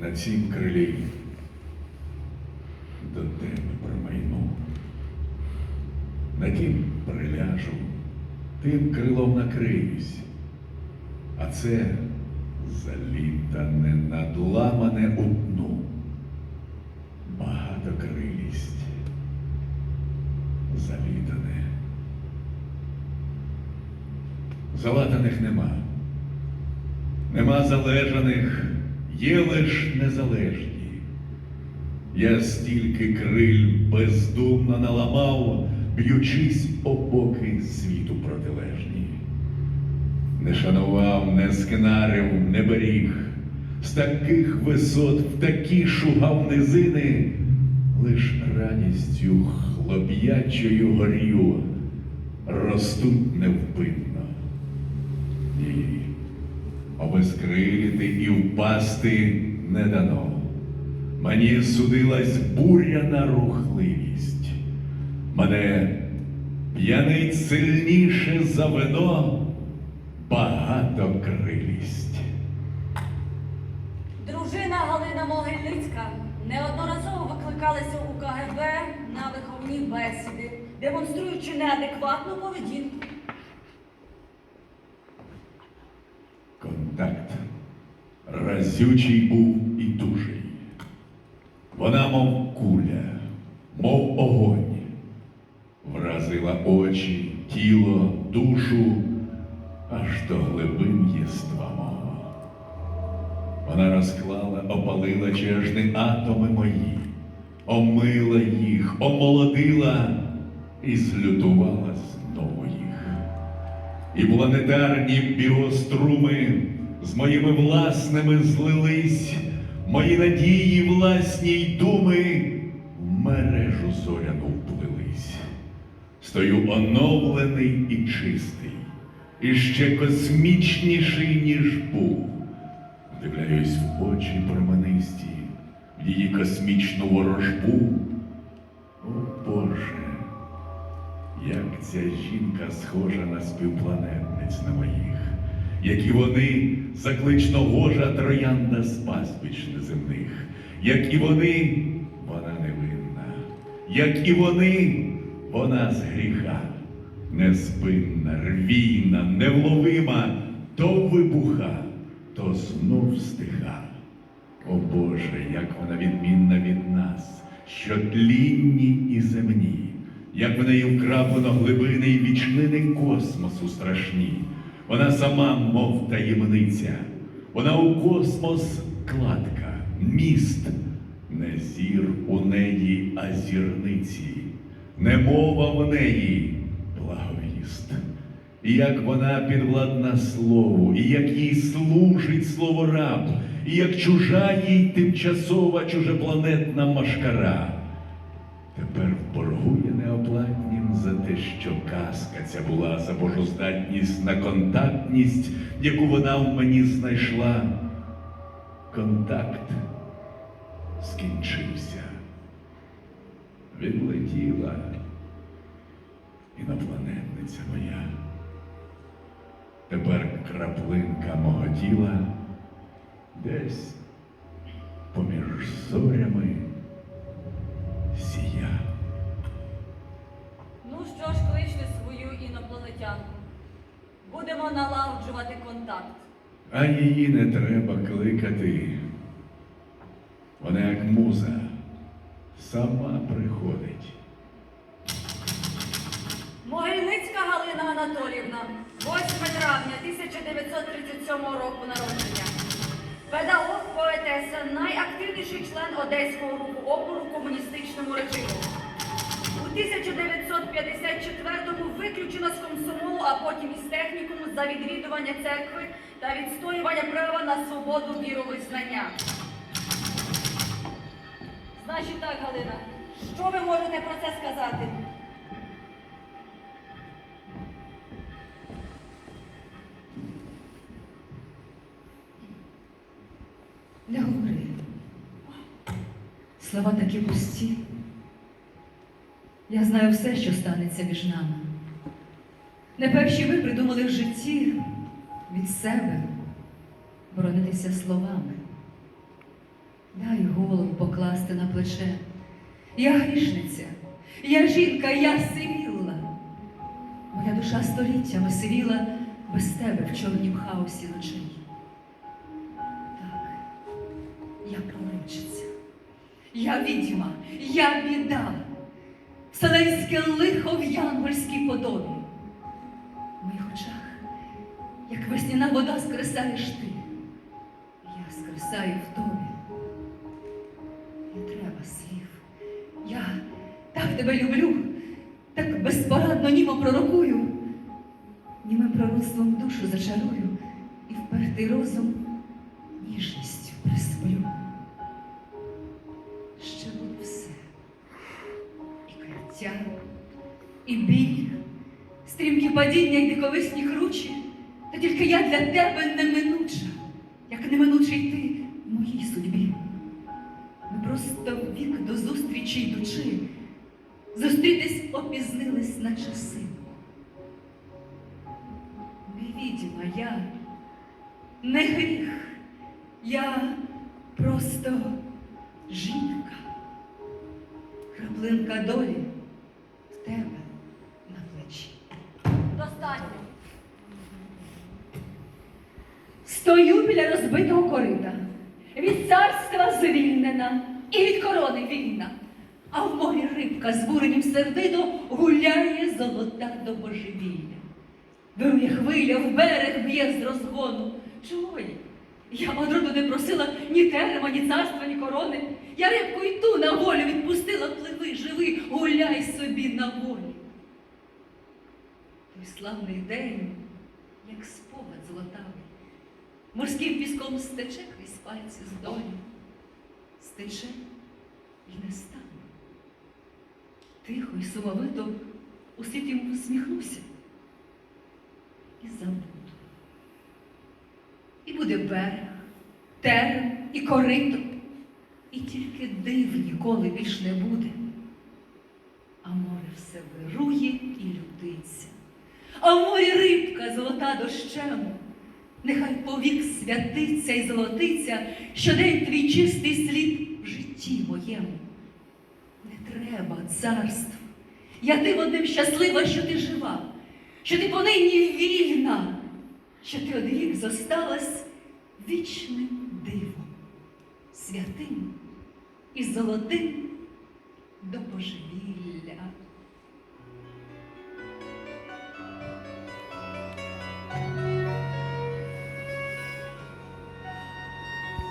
на цім крилі до тебе промайну. На тім приляжу, тим крилом накриюсь, а це залітане, надламане у дну. Багатокрилість залітане. Залатаних нема. Нема залежаних, є лиш незалежні. Я стільки криль бездумно наламав, б'ючись о боки світу протилежні. Не шанував, не скнарив, не беріг, з таких висот в такі шугав низини, лиш радістю хлоп'ячою горю ростуть невпинно. Ні, обезкрилити і впасти не дано. Мені судилась буряна рухливість. Мене п'янить сильніше за вино багатокрилість. Дружина Галина Могильницька неодноразово викликалася у КГБ на виховні бесіди, демонструючи неадекватну поведінку. Контакт разючий був і дужий. Вона, мов куля, мов огонь, вразила очі, тіло, душу аж до глибин єства мого. Вона розклала, опалила чежні атоми мої, омила їх, омолодила і злютувала знову їх. І планетарні біоструми з моїми власними злились, мої надії, власні й думи в мережу зоряну вплились. Стою оновлений і чистий, і ще космічніший, ніж був. Вдивляюсь в очі променисті, в її космічну ворожбу. О Боже! Як ця жінка схожа на співпланетниць на моїх, як і вони заклично гожа троянда з пастбищ неземних, як і вони, вона невинна, як і вони, вона з гріха, неспинна, рвійна, невловима, то вибуха, то знов стиха. О Боже, як вона відмінна від нас, що тлінні і земні, як в неї вкраплено глибини і вічнини космосу страшні. Вона сама, мов таємниця, вона у космос кладка, міст, не зір у неї, а зірниці, не мова в неї благовіст. І як вона підвладна слову, і як їй служить слово раб, і як чужа їй тимчасова чужепланетна машкара. Тепер боргує неоплатнім за те, що казка ця була за божоздатність на контактність, яку вона в мені знайшла. Контакт скінчився. Відлетіла інопланетниця моя. Тепер краплинка мого тіла десь поміж зорями Будемо налагоджувати контакт. А її не треба кликати. Вона як муза сама приходить. Могильницька Галина Анатоліївна, 8 травня 1937 року народження. Педагог, поетеса, найактивніший член Одеського руху опору комуністичному режиму. У 1954-му виключена з комсомолу, а потім із технікуму за відвідування церкви та відстоювання права на свободу віровизнання. Значить так, Галина, що ви можете про це сказати? Не говори. Слова такі пусті. Я знаю все, що станеться між нами. Не перші ви придумали в житті від себе боронитися словами. Дай голову покласти на плече. Я грішниця, я жінка, я сивіла. Моя душа століттями сивіла без тебе в чорнім хаосі ночей. Так, я пророчиця, я відьма, я біда, вселенське лихо в янгольській подобі. В моїх очах, як весняна вода, скресаєш ти. Я скресаю в тобі. Не треба слів. Я так тебе люблю, так безпорадно німо пророкую. Німим пророцтвом душу зачарую і впертий розум ніжністю присплю. Каяття, і біль, стрімкі падіння і диковисні кручі, та тільки я для тебе неминуча, як неминучий ти в моїй судьбі. Ми просто вік до зустрічі йдучи, зустрітись опізнились на часи. Не відьма я, не гріх, я просто жінка, краплинка долі Стою біля розбитого корита, від царства звільнена і від корони вільна. А в морі рибка з буренім сердито гуляє золота до божевілля. Вирує хвиля, в берег б'є з розгону. Чого я? Я одроду не просила ні терема, ні царства, ні корони. Я рибку й ту на волю відпустила, пливи, живи, гуляй собі на волі. Той славний день, як спогад золотавий, морським піском стече крізь пальці з долі, стече і не стане. Тихо й сумовито у світ йому всміхнуся і забуду. І буде берег, терен і корито, і тільки див ніколи більш не буде. А море все вирує і лютиться, а в морі рибка золота дощем. Нехай повік святиться і золотиться щодень твій чистий слід в житті моєму. Не треба царств. Я тим одним щаслива, що ти жива, що ти понині вільна, що ти одвік зосталась вічним дивом, святим і золотим до божевілля.